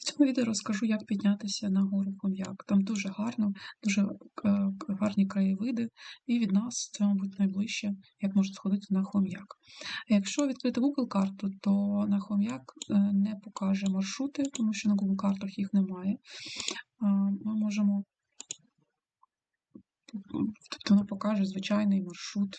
В цьому відео розкажу, як піднятися на гору Хом'як. Там дуже гарно, дуже е, гарні краєвиди, і від нас це, мабуть, найближче, як можна сходити на Хом'як. Якщо відкрити Google карту, то на Хом'як е, не покаже маршрути, тому що на Google картах їх немає. Ми можемо, тобто воно покаже звичайний маршрут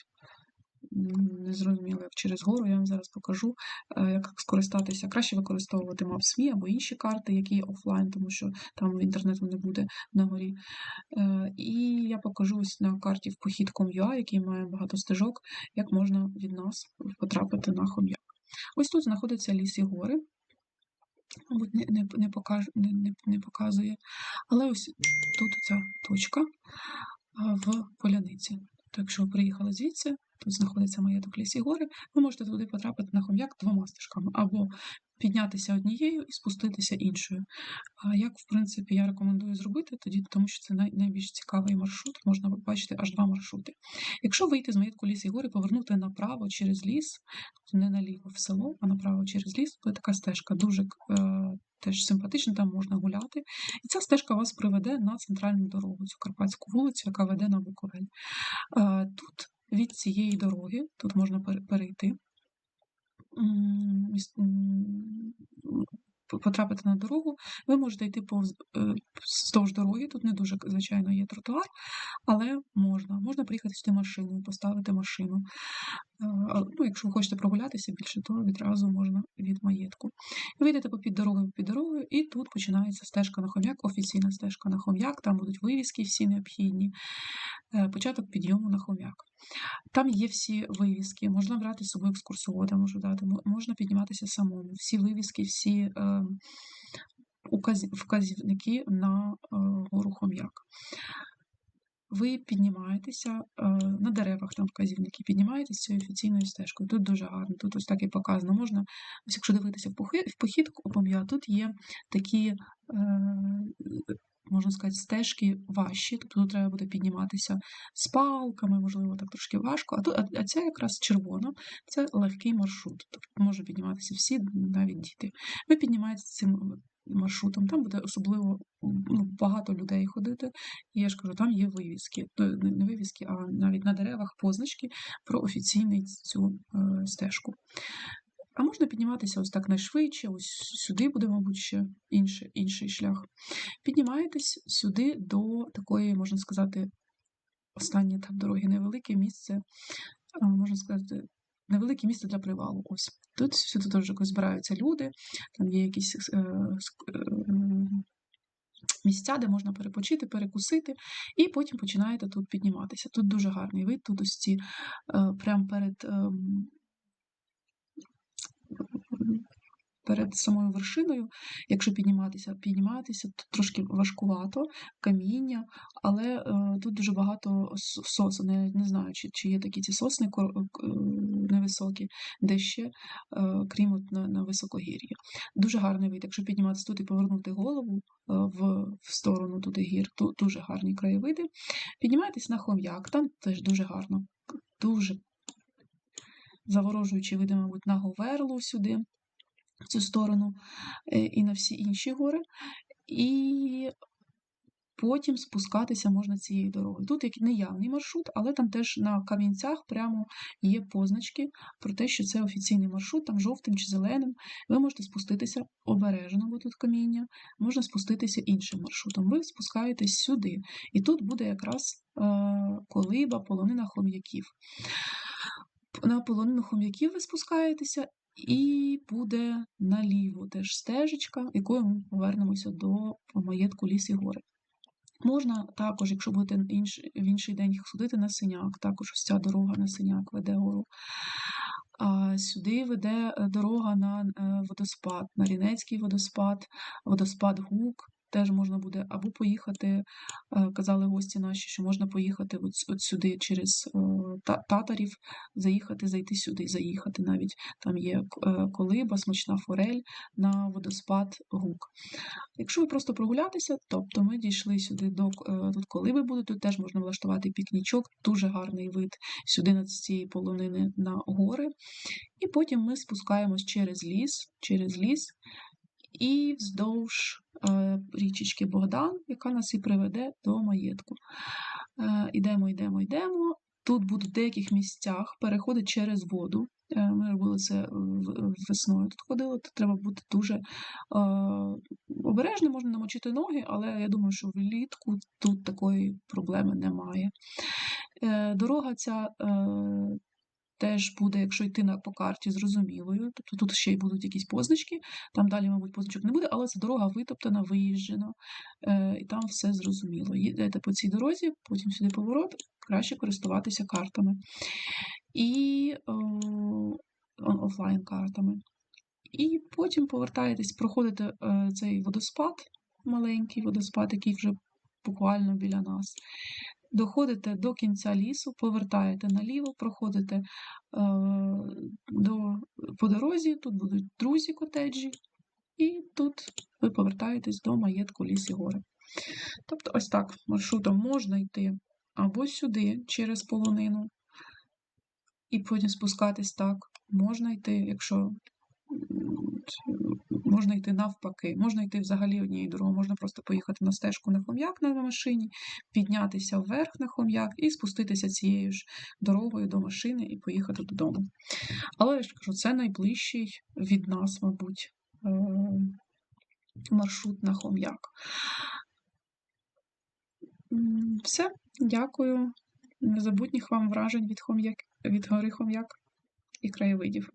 не зрозуміло, як через гору, я вам зараз покажу, е, як скористатися. Краще використовувати Maps.me або інші карти, які офлайн, тому що там інтернету не буде на горі. Е, і я покажу ось на карті в похід.com.ua, який має багато стежок, як можна від нас потрапити на хом'як. Ось тут знаходяться ліс і гори. Мабуть, не не, не, покаж, не, не, не показує. Але ось тут ця точка в поляниці. Якщо ви приїхали звідси, тут знаходиться маєток лісі гори, ви можете туди потрапити на хом'як двома стежками, або піднятися однією і спуститися іншою. А як, в принципі, я рекомендую зробити, тоді, тому що це найбільш цікавий маршрут, можна побачити аж два маршрути. Якщо вийти з маєтку лісі гори, повернути направо через ліс, не наліво в село, а направо через ліс, то така стежка дуже. Е, теж симпатично, там можна гуляти. І ця стежка вас приведе на центральну дорогу, цю Карпатську вулицю, яка веде на Буковель. Е, тут від цієї дороги, тут можна перейти, потрапити на дорогу, ви можете йти повз е, дороги, тут не дуже, звичайно, є тротуар, але можна. Можна приїхати сюди машиною, поставити машину. Ну, Якщо ви хочете прогулятися більше, то відразу можна від маєтку. Ви йдете попід дорогою під дорогою, і тут починається стежка на хом'як, офіційна стежка на хом'як, там будуть вивіски всі необхідні, е, початок підйому на хом'як. Там є всі вивіски, можна брати з собою екскурсовода, можу дати, можна підніматися самому. Всі вивіски, всі е, вказівники на е, гору Хом'як. Ви піднімаєтеся е, на деревах, там вказівники, піднімаєтеся цією офіційною стежкою. Тут дуже гарно, тут ось так і показано. Можна, ось якщо дивитися в похід, похід тут є такі е, можна сказати, стежки важчі, тобто тут треба буде підніматися з палками, можливо, так трошки важко. А тут, а ця якраз червона, це легкий маршрут. Тобто може підніматися всі, навіть діти. Ви піднімаєтеся цим маршрутом, там буде особливо ну, багато людей ходити. І я ж кажу, там є вивіски, не вивіски, а навіть на деревах позначки про офіційну цю е, стежку. А можна підніматися ось так найшвидше, ось сюди буде, мабуть, ще інший, інший шлях. Піднімаєтесь сюди до такої, можна сказати, останнє етап дороги, невелике місце, можна сказати, невелике місце для привалу. Ось. Тут сюди теж збираються люди, там є якісь. Е, е, місця, де можна перепочити, перекусити, і потім починаєте тут підніматися. Тут дуже гарний вид, тут ось ці е, прямо перед ем, перед самою вершиною, якщо підніматися, підніматися, то трошки важкувато, каміння, але е, тут дуже багато сосен. Не, не знаю, чи чи є такі ці сосни е, невисокі, де ще, е, крім от на, на високогір'я. Дуже гарний вид. Якщо підніматися тут і повернути голову е, в в сторону туди гір, то дуже гарні краєвиди. Піднімайтесь на хом'як, там теж дуже гарно, дуже заворожуючи види, мабуть, на Говерлу сюди в цю сторону е, і на всі інші гори. І потім спускатися можна цією дорогою. Тут як неявний маршрут, але там теж на камінцях прямо є позначки про те, що це офіційний маршрут, там жовтим чи зеленим. Ви можете спуститися обережно, бо тут каміння, можна спуститися іншим маршрутом. Ви спускаєтесь сюди. І тут буде якраз е, колиба, полонина хом'яків. На полонину хом'яків ви спускаєтеся, і буде наліво теж стежечка, якою ми повернемося до маєтку ліс і гори. Можна також, якщо будете в інший день ходити на синяк, також ось ця дорога на синяк веде гору. А Сюди веде е, дорога на е, водоспад, на Рінецький водоспад, водоспад Гук, теж можна буде або поїхати, е, казали гості наші, що можна поїхати от, от сюди через е, татарів, заїхати, зайти сюди, заїхати навіть. Там є е, колиба, смачна форель на водоспад гук. Якщо ви просто прогулятися, тобто ми дійшли сюди до тут колиби буде, тут теж можна влаштувати пікнічок, дуже гарний вид сюди над цієї полонини на гори. І потім ми спускаємось через ліс, через ліс і вздовж річечки Богдан, яка нас і приведе до маєтку. Е, Ідемо, йдемо, йдемо. Тут будуть в деяких місцях переходи через воду. Е, Ми робили це весною. Тут ходили, тут треба бути дуже е, обережним, можна намочити ноги, але я думаю, що влітку тут такої проблеми немає. Е, Дорога ця е, теж буде, якщо йти на, по карті, зрозумілою. Тобто тут ще й будуть якісь позначки, там далі, мабуть, позначок не буде, але це дорога витоптана, виїжджена, е, і там все зрозуміло. Їдете по цій дорозі, потім сюди поворот, краще користуватися картами. І е, офлайн картами. І потім повертаєтесь, проходите е, цей водоспад, маленький водоспад, який вже буквально біля нас. Доходите до кінця лісу, повертаєте наліво, проходите е, до, по дорозі, тут будуть друзі котеджі, і тут ви повертаєтесь до маєтку ліс і гори. Тобто, ось так маршрутом можна йти або сюди через полонину, і потім спускатись так. Можна йти, якщо можна йти навпаки, можна йти взагалі однією дорогою, можна просто поїхати на стежку на хом'як на машині, піднятися вверх на хом'як і спуститися цією ж дорогою до машини і поїхати додому. Але я ж кажу, це найближчий від нас, мабуть, е, маршрут на хом'як. Все, дякую. Незабутніх вам вражень від хом'як, від гори хом'як і краєвидів.